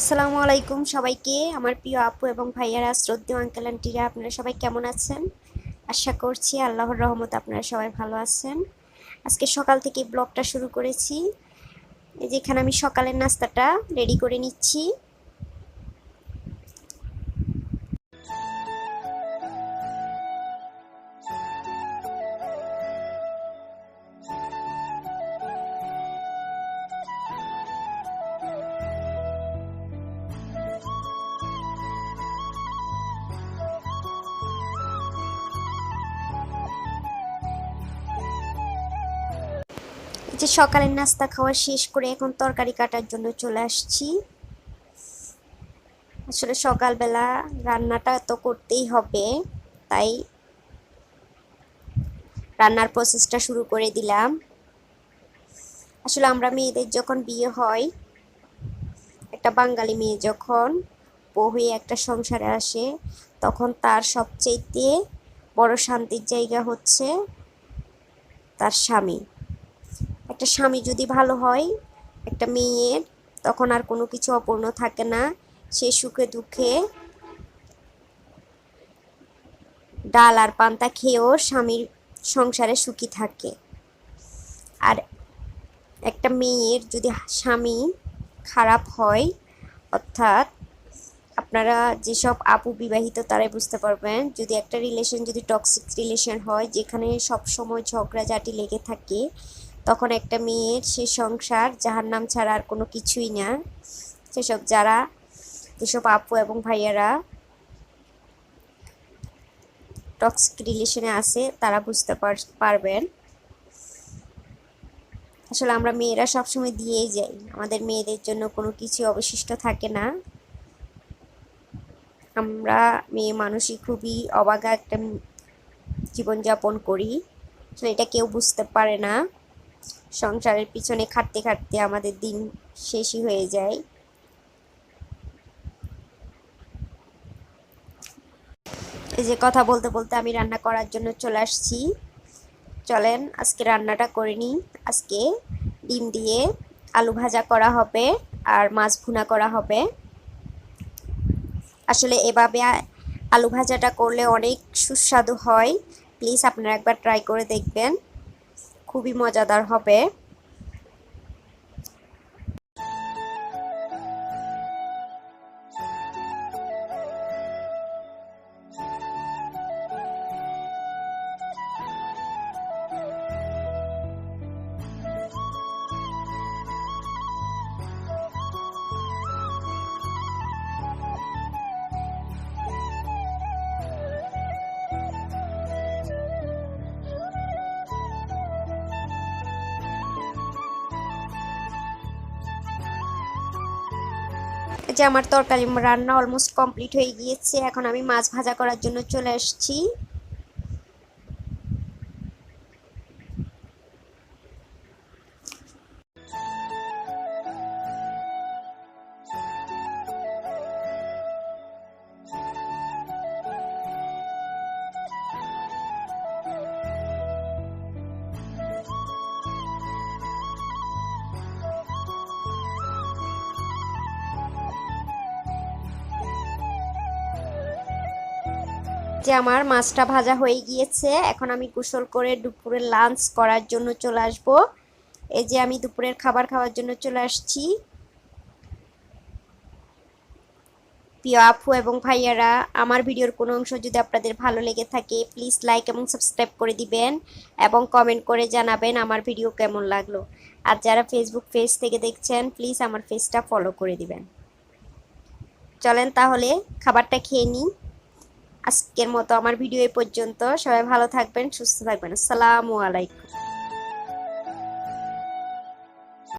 আসসালামু আলাইকুম সবাইকে, আমার প্রিয় আপু এবং ভাইয়ারা, শ্রদ্ধেয় আঙ্কেল আন্টিরা আপনারা সবাই কেমন আছেন? আশা করছি আল্লাহর রহমত আপনারা সবাই ভালো আছেন। আজকে সকাল থেকে ব্লগটা শুরু করেছি। যেখানে আমি সকালের নাস্তাটা রেডি করে নিচ্ছি। যে সকালের নাস্তা খাওয়া শেষ করে এখন তরকারি কাটার জন্য চলে আসছি। আসলে সকালবেলা রান্নাটা তো করতেই হবে, তাই রান্নার প্রসেসটা শুরু করে দিলাম। আসলে আমরা মেয়েদের যখন বিয়ে হয়, একটা বাঙালি মেয়ে যখন বউ হয়ে একটা সংসারে আসে, তখন তার সবচেয়ে বড় শান্তির জায়গা হচ্ছে তার স্বামী। একটা স্বামী যদি ভালো হয়, একটা মেয়ের তখন আর কোনো কিছু অপূর্ণ থাকে না। সে সুখে দুঃখে ডাল আর পান্তা খেয়েও স্বামীর সংসারে সুখী থাকে। আর একটা মেয়ের যদি স্বামী খারাপ হয়, অর্থাৎ আপনারা যেসব আপু বিবাহিত তারাই বুঝতে পারবেন, যদি একটা রিলেশন যদি টক্সিক রিলেশন হয়, যেখানে সব সময় ঝগড়া ঝগড়াঝাটি লেগে থাকে তখন একটা মেয়ের সে সংসার যাহার নাম ছাড়া আর কোনো কিছুই না। সেসব যারা, যেসব আপু এবং ভাইয়ারা টক্সিক রিলেশনে আছে, তারা বুঝতে পারবেন। আসলে আমরা মেয়েরা সবসময় দিয়েই যাই। আমাদের মেয়েদের জন্য কোনো কিছু অবশিষ্ট থাকে না। আমরা মেয়ে মানুষই খুবই অবাগা একটা জীবনযাপন করি। আসলে এটা কেউ বুঝতে পারে না। সংসারের পিছনে খাটতে খাটতে আমাদের দিন শেষই হয়ে যায়। এই যে কথা বলতে বলতে আমি রান্না করার জন্য চলে আসছি। চলেন, আজকে রান্নাটা করে নিই। আজকে ডিম দিয়ে আলু ভাজা করা হবে আর মাছ ভুনা করা হবে। আসলে এভাবে আলু ভাজাটা করলে অনেক সুস্বাদু হয়। প্লিজ আপনারা একবার ট্রাই করে দেখবেন। খুবই মজাদার হবে। যে আমার তরকারি রান্না অলমোস্ট কমপ্লিট হয়ে গিয়েছে, এখন আমি মাছ ভাজা করার জন্য চলে আসছি। যে আমার মাছটা ভাজা হয়ে গিয়েছে, এখন আমি গোসল করে দুপুরের লাঞ্চ করার জন্য চলে আসব। এই যে আমি দুপুরের খাবার খাওয়ার জন্য চলে আসছি। প্রিয় আপু এবং ভাইয়ারা, আমার ভিডিওর কোনো অংশ যদি আপনাদের ভালো লেগে থাকে প্লিজ লাইক এবং সাবস্ক্রাইব করে দিবেন এবং কমেন্ট করে জানাবেন আমার ভিডিও কেমন লাগল। আর যারা ফেসবুক পেজ থেকে দেখছেন প্লিজ আমার পেজটা ফলো করে দিবেন। চলেন তাহলে খাবারটা খেয়ে নিই। আজকের মতো আমার ভিডিও এ পর্যন্ত। সবাই ভালো থাকবেন সুস্থ থাকবেন। আসসালামু আলাইকুম।